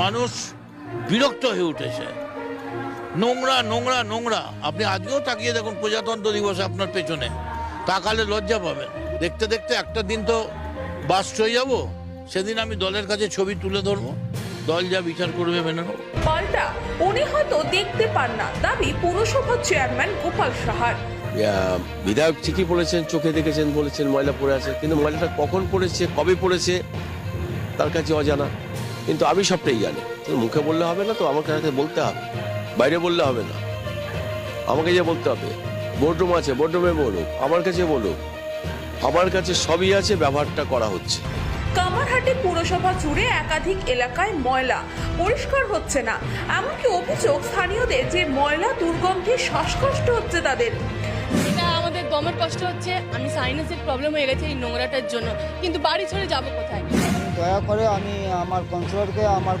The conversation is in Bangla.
মানুষ বিরক্ত হয়ে উঠেছে। নোংরা নোংরা নোংরা। আপনি আজকেও তাকিয়ে দেখুন প্রজাতন্ত্র দিবসে আপনার পেছনে। তাকালে লজ্জা পাবেন। দেখতে দেখতে একটা দিন তো বাস্ট হয়ে যাব। সেদিন আমি দলের কাছে ছবি তুলে ধরবো। দল যা বিচার করবে মেনে নেব। পাল্টা। উনি হয়তো দেখতে পান না। দাবি পুরসভার চেয়ারম্যান গোপাল সাহার। বিধায়ক ঠিকই বলেছেন চোখে দেখেছেন বলেছেন ময়লা পড়ে আছে। কিন্তু ময়লাটা কখন পড়েছে কবে পড়েছে তার কাছে অজানা। কিন্তু আমি সবটাই জানি। মুখে বললে হবে না, তো আমাকে কাছে বলতে হবে। বাইরে বললে হবে না। আমাকে যে বলতে হবে। বোর্ডরুম আছে বোর্ডরুমে বলুক, আমার কাছে বলুক। আমার কাছে সবই আছে, ব্যবহারটা করা হচ্ছে। কামারহাটি পুরসভা জুড়ে একাধিক এলাকায় ময়লা। পরিষ্কার হচ্ছে না। এমনকি অভিযোগ, স্থানীয়দের যে ময়লা দুর্গন্ধে শ্বাসকষ্ট হচ্ছে তাদের। এটা আমার কষ্ট হচ্ছে, আমি সাইনাসের প্রবলেম হয়ে গেছে এই নোংরাটার জন্য। কিন্তু বাড়ি ছেড়ে যাব কোথায়? দয়া করে আমি আমার কাউন্সিলরকে আমার